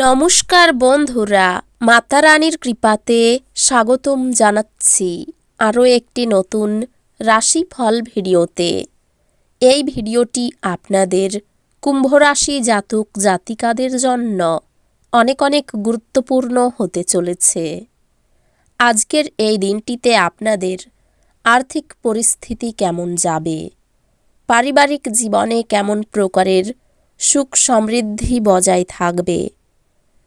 নমস্কার বন্ধুরা মাতা রানীর কৃপাতে স্বাগতম জানাচ্ছি আরও একটি নতুন রাশিফল ভিডিওতে। এই ভিডিওটি আপনাদের কুম্ভরাশি জাতক জাতিকাদের জন্য অনেক অনেক গুরুত্বপূর্ণ হতে চলেছে। আজকের এই দিনটিতে আপনাদের আর্থিক পরিস্থিতি কেমন যাবে? পারিবারিক জীবনে কেমন প্রকারের সুখ সমৃদ্ধি বজায় থাকবে?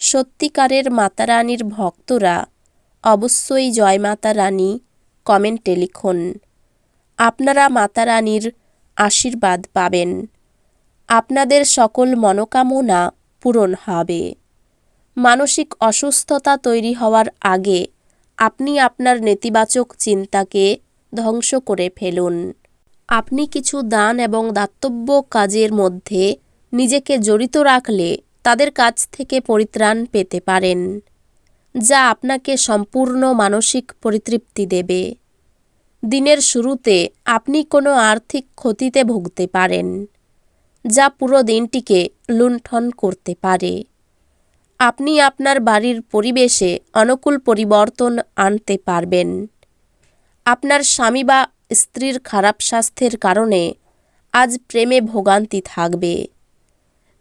সত্যিকারের মাতারানীর ভক্তরা অবশ্যই জয় মাতা রানী কমেন্টে লিখুন। আপনারা মাতারানীর আশীর্বাদ পাবেন। আপনাদের সকল মনোকামনা পূরণ হবে। মানসিক অসুস্থতা তৈরি হওয়ার আগে আপনি আপনার নেতিবাচক চিন্তাকে ধ্বংস করে ফেলুন। আপনি কিছু দান এবং দাতব্য কাজের মধ্যে নিজেকে জড়িত রাখলে তাদের কাছ থেকে পরিত্রাণ পেতে পারেন, যা আপনাকে সম্পূর্ণ মানসিক পরিতৃপ্তি দেবে। দিনের শুরুতে আপনি কোনো আর্থিক ক্ষতিতে ভুগতে পারেন, যা পুরো দিনটিকে লুণ্ঠন করতে পারে। আপনি আপনার বাড়ির পরিবেশে অনুকূল পরিবর্তন আনতে পারবেন। আপনার স্বামী বা স্ত্রীর খারাপ স্বাস্থ্যের কারণে আজ প্রেমে ভোগান্তি থাকবে।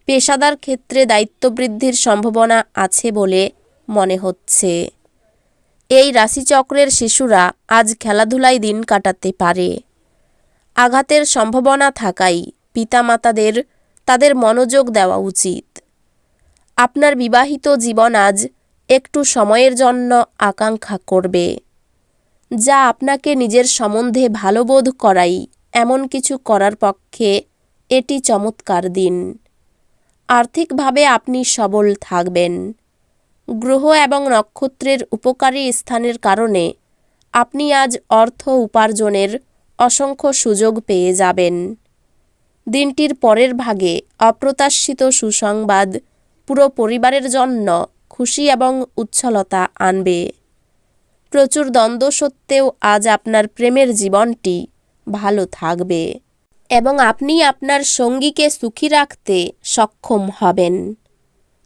পেশাদার ক্ষেত্রে দায়িত্ব বৃদ্ধির সম্ভাবনা আছে বলে মনে হচ্ছে। এই রাশিচক্রের শিশুরা আজ খেলাধুলায় দিন কাটাতে পারে। আঘাতের সম্ভাবনা থাকাই পিতামাতাদের তাদের মনোযোগ দেওয়া উচিত। আপনার বিবাহিত জীবন আজ একটু সময়ের জন্য আকাঙ্ক্ষা করবে, যা আপনাকে নিজের সম্বন্ধে ভালো বোধ করাই এমন কিছু করার পক্ষে এটি চমৎকার দিন। আর্থিকভাবে আপনি সবল থাকবেন। গ্রহ এবং নক্ষত্রের উপকারী স্থানের কারণে আপনি আজ অর্থ উপার্জনের অসংখ্য সুযোগ পেয়ে যাবেন। দিনটির পরের ভাগে অপ্রত্যাশিত সুসংবাদ পুরো পরিবারের জন্য খুশি এবং উচ্ছলতা আনবে। প্রচুর দ্বন্দ্ব সত্ত্বেও আজ আপনার প্রেমের জীবনটি ভালো থাকবে। এবং আপনি আপনার সঙ্গীকে সুখী রাখতে সক্ষম হবেন।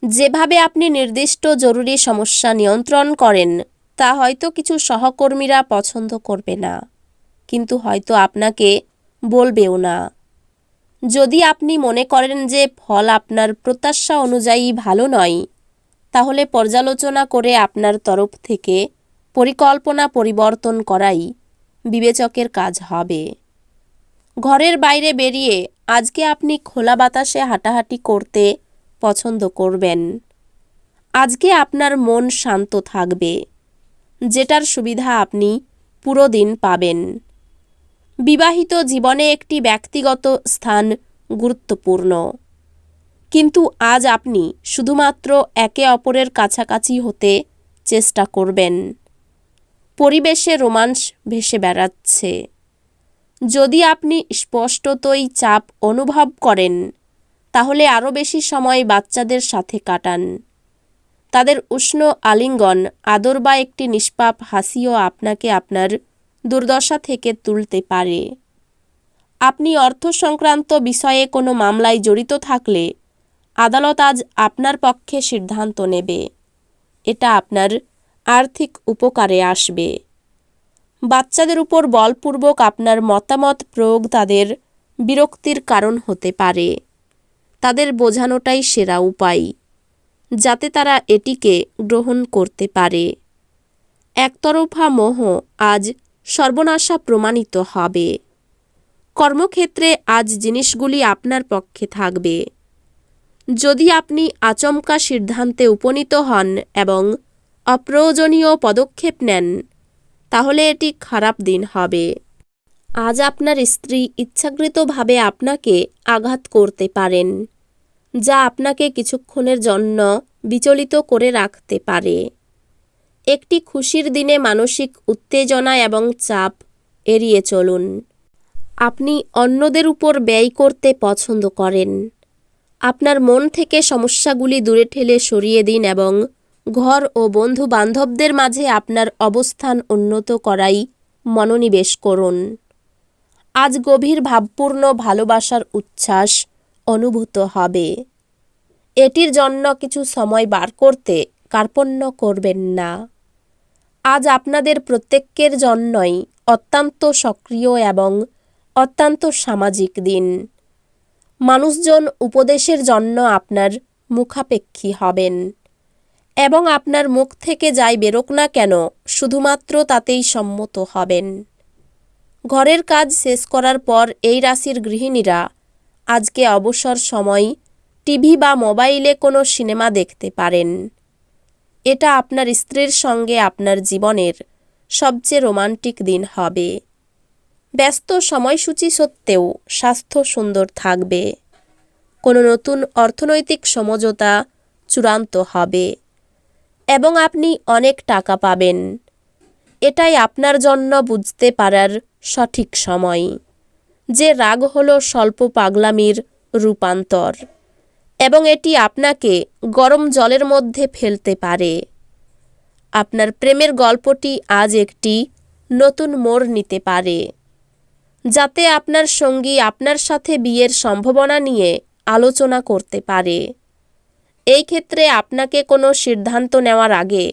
যেভাবে আপনি নির্দিষ্ট জরুরি সমস্যা নিয়ন্ত্রণ করেন, তা হয়তো কিছু সহকর্মীরা পছন্দ করবে না। কিন্তু হয়তো আপনাকে বলবেও না। যদি আপনি মনে করেন যে ফল আপনার প্রত্যাশা অনুযায়ী ভালো নয়, তাহলে পর্যালোচনা করে আপনার তরফ থেকে পরিকল্পনা পরিবর্তন করাই বিবেচকের কাজ হবে। ঘরের বাইরে বেরিয়ে আজকে আপনি খোলা বাতাসে হাঁটাহাঁটি করতে পছন্দ করবেন। আজকে আপনার মন শান্ত থাকবে। যেটার সুবিধা আপনি পুরো দিন পাবেন। বিবাহিত জীবনে একটি ব্যক্তিগত স্থান গুরুত্বপূর্ণ। কিন্তু আজ আপনি শুধুমাত্র একে অপরের কাছাকাছি হতে চেষ্টা করবেন। পরিবেশে রোমাঞ্চ ভেসে বেড়াচ্ছে। যদি আপনি স্পষ্টতই চাপ অনুভব করেন, তাহলে আরও বেশি সময় বাচ্চাদের সাথে কাটান। তাদের উষ্ণ আলিঙ্গন, আদর বা একটি নিষ্পাপ হাসিও আপনাকে আপনার দুর্দশা থেকে তুলতে পারে। আপনি অর্থ সংক্রান্ত বিষয়ে কোনো মামলায় জড়িত থাকলে, আদালত আজ আপনার পক্ষে সিদ্ধান্ত নেবে। এটা আপনার আর্থিক উপকারে আসবে। বাচ্চাদের উপর বলপূর্বক আপনার মতামত প্রয়োগ তাদের বিরক্তির কারণ হতে পারে। তাদের বোঝানোটাই সেরা উপায়, যাতে তারা এটিকে গ্রহণ করতে পারে। একতরফা মোহ আজ সর্বনাশা প্রমাণিত হবে। কর্মক্ষেত্রে আজ জিনিসগুলি আপনার পক্ষে থাকবে। যদি আপনি আচমকা সিদ্ধান্তে উপনীত হন এবং অপ্রয়োজনীয় পদক্ষেপ নেন তাহলে এটি খারাপ দিন হবে। আজ আপনার স্ত্রী ইচ্ছাকৃতভাবে আপনাকে আঘাত করতে পারেন, যা আপনাকে কিছুক্ষণের জন্য বিচলিত করে রাখতে পারে। একটি খুশির দিনে মানসিক উত্তেজনা এবং চাপ এড়িয়ে চলুন। আপনি অন্যদের উপর ব্যয় করতে পছন্দ করেন। আপনার মন থেকে সমস্যাগুলি দূরে ঠেলে সরিয়ে দিন এবং ঘর ও বন্ধু বান্ধবদের মাঝে আপনার অবস্থান উন্নত করাই মনোনিবেশ করুন। আজ গভীর ভাবপূর্ণ ভালোবাসার উচ্ছ্বাস অনুভূত হবে। এটির জন্য কিছু সময় বার করতে কার্পণ্য করবেন না। আজ আপনাদের প্রত্যেকের জন্যই অত্যন্ত সক্রিয় এবং অত্যন্ত সামাজিক দিন। মানুষজন উপদেশের জন্য আপনার মুখাপেক্ষী হবেন। এবং আপনার মুখ থেকে যাই বেরোক না কেন, শুধুমাত্র তাতেই সম্মত হবেন। ঘরের কাজ শেষ করার পর এই রাশির গৃহিণীরা, আজকে অবসর সময়, টিভি বা মোবাইলে কোনো সিনেমা দেখতে পারেন। এটা আপনার স্ত্রীর সঙ্গে আপনার জীবনের সবচেয়ে রোমান্টিক দিন হবে। ব্যস্ত সময়সূচি সত্ত্বেও স্বাস্থ্য সুন্দর থাকবে। কোনো নতুন অর্থনৈতিক সমঝোতা চূড়ান্ত হবে। এবং আপনি অনেক টাকা পাবেন। এটাই আপনার জন্য বুঝতে পারার সঠিক সময়, যে রাগ হল স্বল্প পাগলামির রূপান্তর, এবং এটি আপনাকে গরম জলের মধ্যে ফেলতে পারে। আপনার প্রেমের গল্পটি আজ একটি নতুন মোড় নিতে পারে, যাতে আপনার সঙ্গী আপনার সাথে বিয়ের সম্ভাবনা নিয়ে আলোচনা করতে পারে। এই ক্ষেত্রে আপনাকে কোনো সিদ্ধান্ত নেওয়ার আগে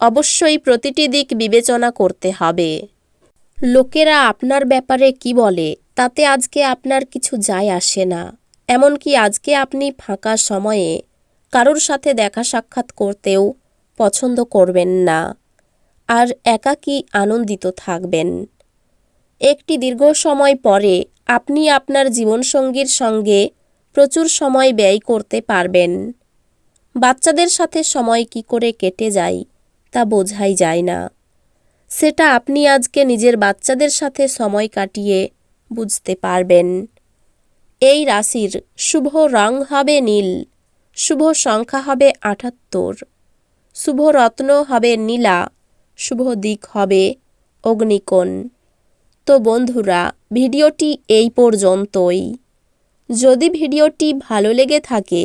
অবশ্যই প্রতিটি দিক বিবেচনা করতে হবে। লোকেরা আপনার ব্যাপারে কি বলে, তাতে আজকে আপনার কিছু যায় আসে না। এমনকি আজকে আপনি ফাঁকা সময়ে কারোর সাথে দেখা সাক্ষাৎ করতেও পছন্দ করবেন না আর একাকী আনন্দিত থাকবেন। একটি দীর্ঘ সময় পরে আপনি আপনার জীবনসঙ্গীর সঙ্গে প্রচুর সময় ব্যয় করতে পারবেন। বাচ্চাদের সাথে সময় কি করে কেটে যায়, তা বোঝাই যায় না। সেটা আপনি আজকে নিজের বাচ্চাদের সাথে সময় কাটিয়ে বুঝতে পারবেন। এই রাশির শুভ রং হবে নীল, শুভ সংখ্যা হবে আটাত্তর, শুভ রত্ন হবে নীলা, শুভ দিক হবে অগ্নিকোণ। তো বন্ধুরা, ভিডিওটি এই পর্যন্তই। যদি ভিডিওটি ভালো লেগে থাকে